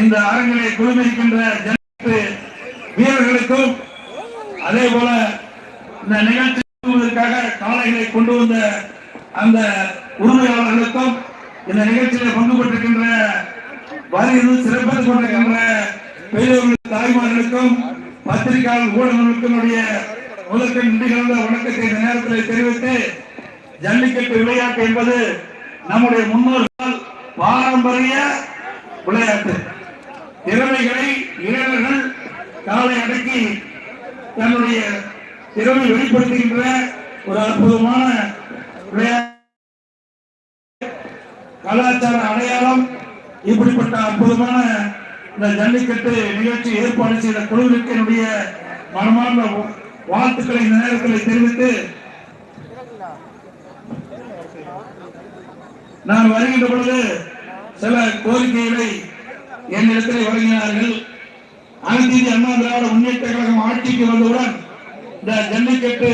இந்த அரங்கிலே குழுமிருக்கின்ற வீரர்களுக்கும் அதே போல இந்த நிகழ்ச்சிக்காக காலைகளை கொண்டு வந்த அந்த உரிமையாளர்களுக்கும் இந்த நிகழ்ச்சியில் பங்கு பெற்றிருக்கின்ற வரியிருந்து சிறப்பாக கொண்டிருக்கின்ற பெரியவர்கள் தாய்மார்களுக்கும் பத்திரிகையாளர் ஊடகங்களுக்கும் முதற்கு முதற்கண் நிகழ்ந்த வணக்கத்தை இந்த நேரத்தில் தெரிவித்து ஜல்லிக்கட்டு விளையாட்டு என்பது நம்முடைய முன்னோர்கள் பாரம்பரிய விளையாட்டு. திறமைகளை இளைஞர்கள் காலை அடக்கி தன்னுடைய திறமை வெளிப்படுத்துகின்ற ஒரு அற்புதமான கலாச்சார அடையாளம் இப்படிப்பட்ட அற்புதமான இந்த ஜல்லிக்கட்டு நிகழ்ச்சி ஏற்பாடு செய்த குழுவிற்கு என்னுடைய மனமார்ந்த வாழ்த்துக்களை இந்த நேரத்தில் தெரிவித்து நான் வருகின்ற பொழுது சில கோரிக்கைகளை என்னிடத்தில் வழங்கினார்கள் அனைத்து இந்திய அண்ணா திராவிட முன்னேற்ற கழகம் ஆட்சிக்கு வந்தவுடன் இந்த ஜல்லிக்கட்டு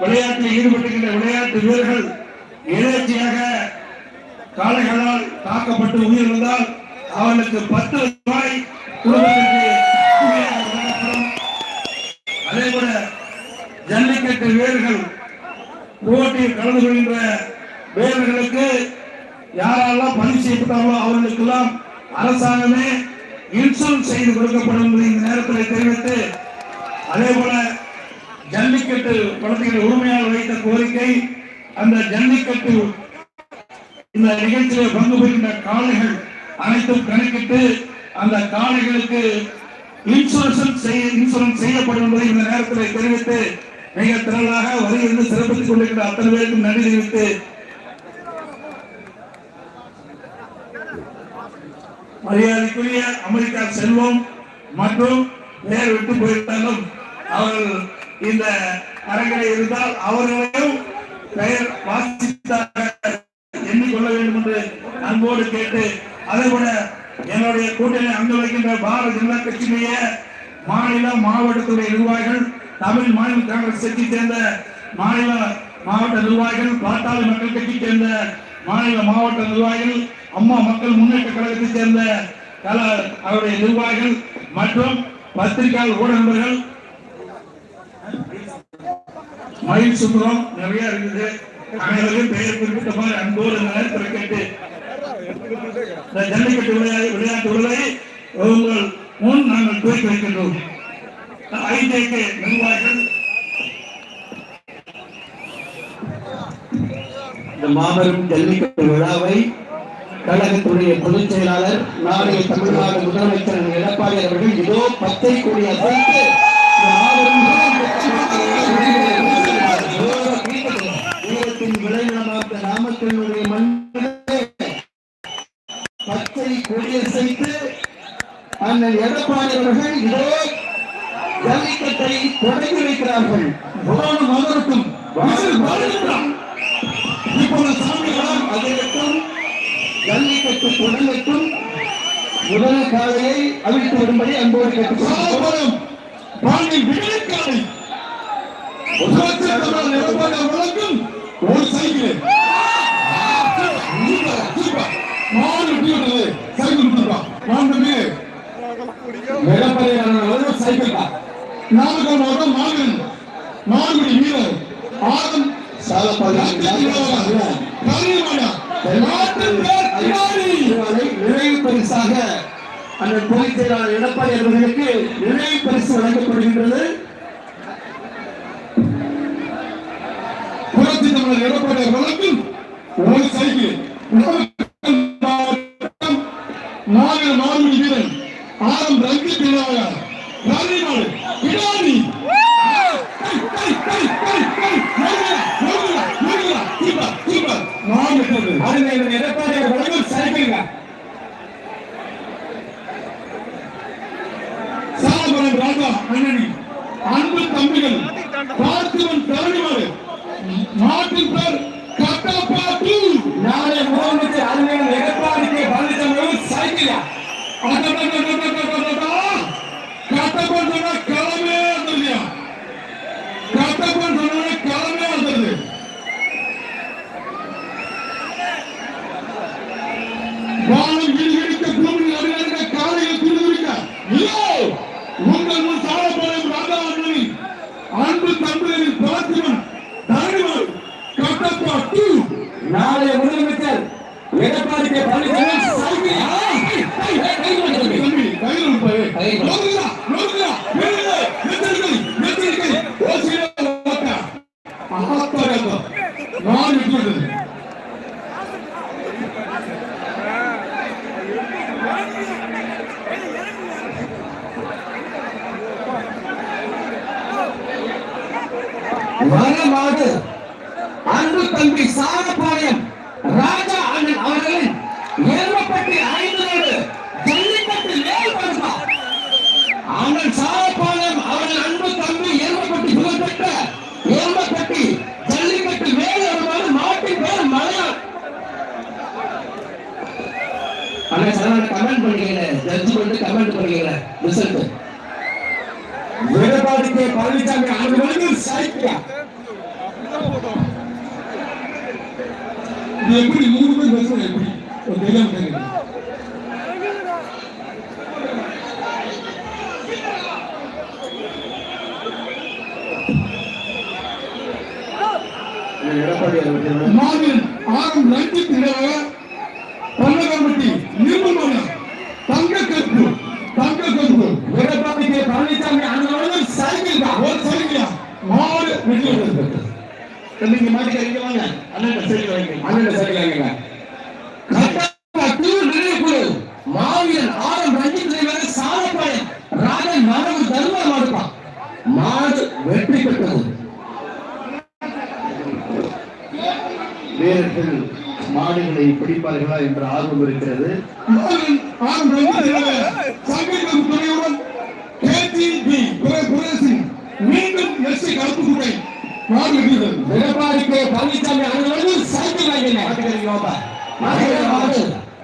விளையாட்டில் ஈடுபட்டுகின்ற விளையாட்டு வீரர்கள் எழுச்சியாக காளைகளால் தாக்கப்பட்டு உயிரிழந்தால் அவர்களுக்கு பத்து ரூபாய் குடும்பத்திற்கு அதே போல ஜல்லிக்கட்டு வீரர்கள் போட்டியில் கலந்து கொள்கின்ற வீரர்களுக்கு யாரெல்லாம் பதிவு செய்யப்பட்டார்களோ அவர்களுக்கெல்லாம் அரசாங்கமே இன்சூரன்ஸ் செய்து கொடுக்கப்படும் இந்த நேரத்தில் தெரிவித்து அதே போல ஜல்லிக்கட்டு படத்துகிற உரிமையால் வைத்த கோரிக்கை அந்த ஜல்லிக்கட்டு இந்த நிகழ்ச்சியில் பங்கு பெறுகின்ற காளைகள் அனைத்தும் கணக்கிட்டு அந்த காளைகளுக்கு இன்சூரன்ஸ் செய்ய இன்சூரன்ஸ் செய்யப்படும் என்பதை இந்த நேரத்தில் தெரிவித்து மிக திரளாக வருகிறது சிறப்பித்துக் கொண்டிருக்கிற அத்தனை பேருக்கும் நன்றி தெரிவித்து மரியாதைக்குரிய அமெரிக்கா செல்வம் மற்றும் பெயர் விட்டு போயிருந்தாலும் அவர்கள் இந்த அரங்கிலே இருந்தால் அவர்களையும் பெயர் வாசித்தாக எண்ணிக்கொள்ள வேண்டும் என்று அன்போடு கேட்டு அதை விட என்னுடைய கூட்டணி அங்கு வைக்கின்ற பாரத ஜனதா கட்சியினுடைய மாநில மாவட்டத்துடைய நிர்வாகிகள் தமிழ் மாநில காங்கிரஸ் கட்சி சேர்ந்த மாநில மாவட்ட நிர்வாகிகள் பாட்டாளி மக்கள் கட்சி சேர்ந்த மாநில மாவட்ட நிர்வாகிகள் அம்மா மக்கள் முன்னேற்ற கழகத்தை சேர்ந்த கல அவருடைய நிர்வாகிகள் மற்றும் பத்திரிகையாளர் ஊடகங்கள் நண்பர்கள். மயில் சுந்தரம் நிறைய இருக்குது. அனைவரையும் பெயர் குறிப்பிட்ட மாதிரி அன்போடு இந்த கேட்டு ஜல்லிக்கட்டு விளையாட்டு விளையாட்டு விழாவை உங்கள் முன் நாங்கள் துவக்கி வைக்கின்றோம். ஐஜேகே நிர்வாகிகள் இந்த மாபெரும் ஜல்லிக்கட்டு விழாவை கழகத்துடைய பொதுச் செயலாளர் நாளைய தமிழ்நாடு முதலமைச்சர் எடப்பாடி அவர்கள் இதோ பத்தை கோடி அசைத்து இந்த நாமக்கல்லுடைய மண்ணிலே பச்சை கொடியசைத்து அண்ணன் எடப்பாடி அவர்கள் இதோ ஜல்லிக்கட்டை தொடங்கி வைக்கிறார்கள். அவருக்கும் மகனுக்கும் இப்போது சாமிகளால் அதிகட்டும் ஜல்லிக்கட்டு தொடங்கட்டும் முதல் காலையை அவிழ்த்து வரும்படி அன்போடு கேட்டுக்கொள்கிறோம். பாண்டி ஒரு சைக்கிள். சைக்கிள் விட்டுருப்பா மாண்புமே எடப்பாடி சைக்கிள் வீரர் ஆதம் நிறைவு பரிசாக அந்த பொதுச் செயலாளர் எடப்பாடி அவர்களுக்கு நிறைவு பரிசு வழங்கப்படுகின்றது. புரட்சி தமிழர் எடப்பாடி ஒரு சைக்கிள் மாநில வீரன் ஆரம் ரங்கி பிரிவாளர் ரவிமாடு பிடாரி எடப்பாடி வழங்கும் சைக்கிள் சாலமரம் ராஜா நாளைய முதலமைச்சர் எடப்பாடி கே பழனிசாமி மரமா தம்பி சாரப்பாளையம் ராஜா அண்ணன் அவர்களின் ஏற்பட்டி ஐந்தோடு ஜல்லிக்கட்டு மேல் படுப்பா அண்ணன் சாரப்பாளையம் அவர்கள் அன்பு தம்பி ஏற்பட்டி புகழ்பெற்ற ஏற்பட்டி ஜல்லிக்கட்டு மேல் வருமாறு மாட்டின் பேர் மலையா அண்ணன் சார் கமெண்ட் பண்ணிக்கிறேன் ஜட்ஜி வந்து கமெண்ட் பண்ணிக்கிறேன் ரிசல்ட் எடப்பாடிக்கு பழனிசாமி அவர்களுக்கு சாய்க்கியா இது எப்படி மூணு பேர் பேசுறது எப்படி? ஒரு தெரியாம கேக்குது எடப்பாடி ஆரம் ரஞ்சித் நிலவ பல்லகம்பட்டி நிர்மலமான தங்க தங்க எடப்பாடிக்கு பழனிசாமி சைக்கிள் தான். ஒரு சரிங்களா மாடு வெற்றி நீங்க மாட்டிக்க வாங்க. அண்ணன் சைக்கிள் வாங்க மாவீரன் ஆரம் ரஞ்சித் சாலப்பாளையம் ராஜன் தர்ம மாடுப்பான் மாடு வெற்றி பெற்றது வீரர்கள் மாடுகளை பிடிப்பார்களா என்ற ஆர்வம் இருக்கிறது மீண்டும் எஸ்டி கருப்பு குடை எடப்பாடிக்கு பழனிசாமி ஆண்டு சைக்கிள் வாங்கினேன் மாடு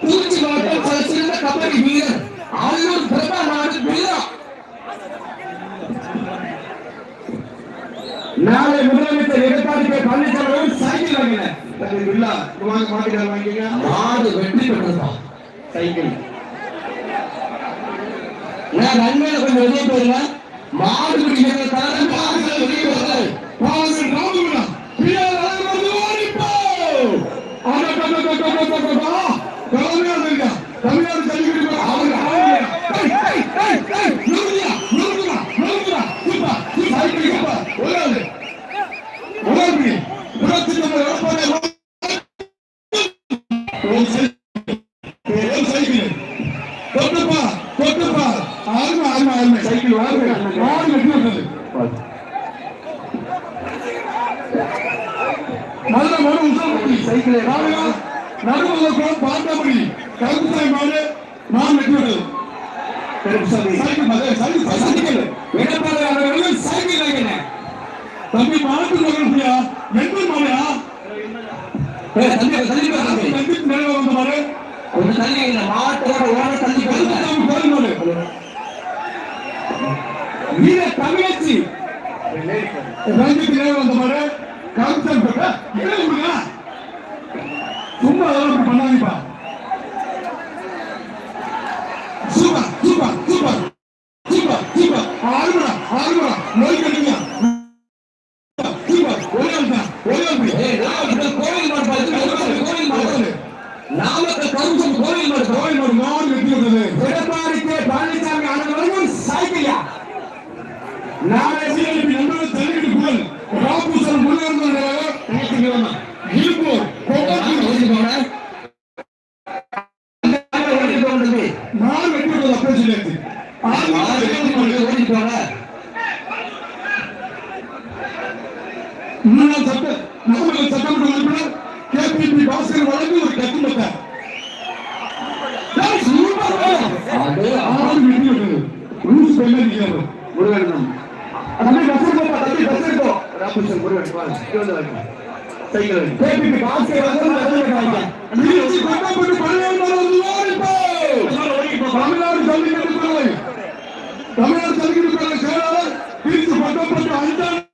திருச்சி மாவட்டம் சில சிறந்த கபடி வீரர் அல்லூர் பிரபா நாடு வீரா நாளை முதலமைச்சர் எடப்பாடி பழனிசாமி அவர்கள் சைக்கிள் வாங்கினார் மாடு வெற்றி பெற்றதான் சைக்கிள் நான் நன்மையில கொஞ்சம் வெளியே மாடு பிடிக்கிற தரம் மாடுகளை வெளியே வருது மாவீரன் ராமகுணா பிஆர் அழகு ஓடிப்போ ஆனா கட்ட கட்ட கட்ட கட்ட தலைமையா இருக்கா தமிழ்நாடு ஜல்லிக்கட்டு அவங்க அவங்க ஏய் ஏய் ஏய் ஏய் நுருடியா நுருடியா நுருடியா சூப்பா சைக்கிள் சூப்பா ஒரே ஒரே புரட்சி நம்ம எடப்பாடி ஒரு சைக்கிள் ஒரு சைக்கிள் தொட்டுப்பா தொட்டுப்பா ஆறுமை ஆறுமை சைக்கிள் வாங்க மாடு வெட்டி நல்ல மனு உசாமி சைக்கிளை ராவியா நடுவதற்கும் பார்த்தாமணி கருப்புசாமி மாடு நான் வெட்டி விடுது பெருசாமி சைக்கிள் மத சைக்கிள் கொஞ்சம் தள்ளி வைங்க. மாட்டோட ஓர தள்ளி போயிருங்க வீர தமிழச்சி. ரஞ்சித் நிறைய வந்த சும்மா அதெல்லாம் பண்ணாதீப்பா. நாளை சிஎல்பி நண்பர்கள் தலையீடு புகழ் ராபூசன் முருகன் ஞாயிற்றுக்கிழமை. இருப்போர் நாம ஓடி போனேன். நாம ஓடி போனது. நாடு வெட்டி விட்டது அப்பே சொல்லியாச்சு ஆறு ஓடி நாமக்கல் சட்டமன்ற உறுப்பினர் கேபிபி பாஸ்கர் வழங்கு ஒரு கட்டுமத்த அது ஆறு வெட்டி விட்டது ரூல்ஸ் பெண்ணா இருக்கிறது முருகன் தம்பி பஸ் இருக்கோ தம்பி பஸ் இருக்கோ ராமகிருஷ்ணன் முருகன் வாங்க இங்க வந்து வாங்க வாங்க கேபிபி பாஸ்கர் வந்து திருச்சி கொட்டப்பட்டு பழைய தமிழ்நாடு ஜல்லிக்கட்டு பேரவை தமிழ்நாடு ஜல்லிக்கட்டு பேரவை செயலாளர் திருச்சி கொட்டப்பட்டு அஞ்சாம்